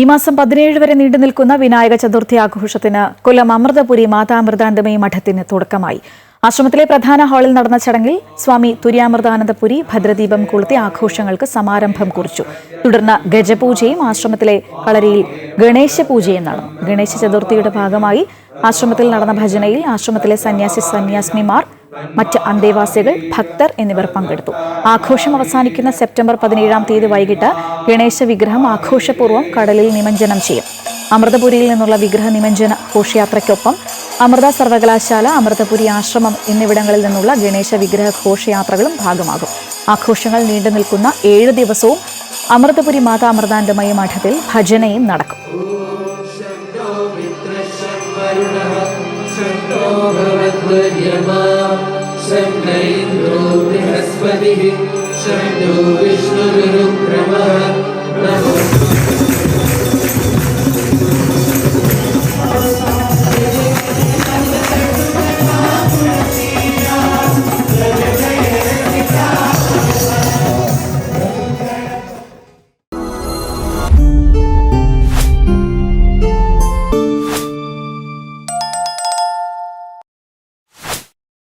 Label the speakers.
Speaker 1: ഈ മാസം പതിനേഴ് വരെ നീണ്ടു നിൽക്കുന്ന വിനായക ചതുർത്ഥി ആഘോഷത്തിന് കൊല്ലം അമൃതപുരി മാതാമൃതാനന്ദമയി മഠത്തിന് തുടക്കമായി. ആശ്രമത്തിലെ പ്രധാന ഹാളിൽ നടന്ന ചടങ്ങിൽ സ്വാമി തുര്യാമൃതാനന്ദപുരി ഭദ്രദീപം കൊളുത്തി ആഘോഷങ്ങൾക്ക് സമാരംഭം കുറിച്ചു. തുടർന്ന് ഗജപൂജയും ആശ്രമത്തിലെ കളരിയിൽ ഗണേശ പൂജയും നടന്നു ഗണേശ ചതുർത്ഥിയുടെ ഭാഗമായി ആശ്രമത്തിൽ നടന്ന ഭജനയിൽ ആശ്രമത്തിലെ സന്യാസി സന്യാസിനിമാർ മറ്റ് അന്തേവാസികൾ ഭക്തർ എന്നിവർ പങ്കെടുത്തു. ആഘോഷം അവസാനിക്കുന്ന സെപ്റ്റംബർ പതിനേഴാം തീയതി വൈകിട്ട് ഗണേശ വിഗ്രഹം ആഘോഷപൂർവം കടലിൽ നിമഞ്ജനം ചെയ്യും. അമൃതപുരിയിൽ നിന്നുള്ള വിഗ്രഹ നിമഞ്ജന ഘോഷയാത്രയ്ക്കൊപ്പം അമൃത സർവകലാശാല അമൃതപുരി ആശ്രമം എന്നിവിടങ്ങളിൽ നിന്നുള്ള ഗണേശ വിഗ്രഹ ഘോഷയാത്രകളും ഭാഗമാകും. ആഘോഷങ്ങൾ നീണ്ടു നിൽക്കുന്ന ഏഴ് ദിവസവും അമൃതപുരി മാതാ അമൃതാനന്ദമയ മഠത്തിൽ ഭജനയും നടക്കും.
Speaker 2: शन्नो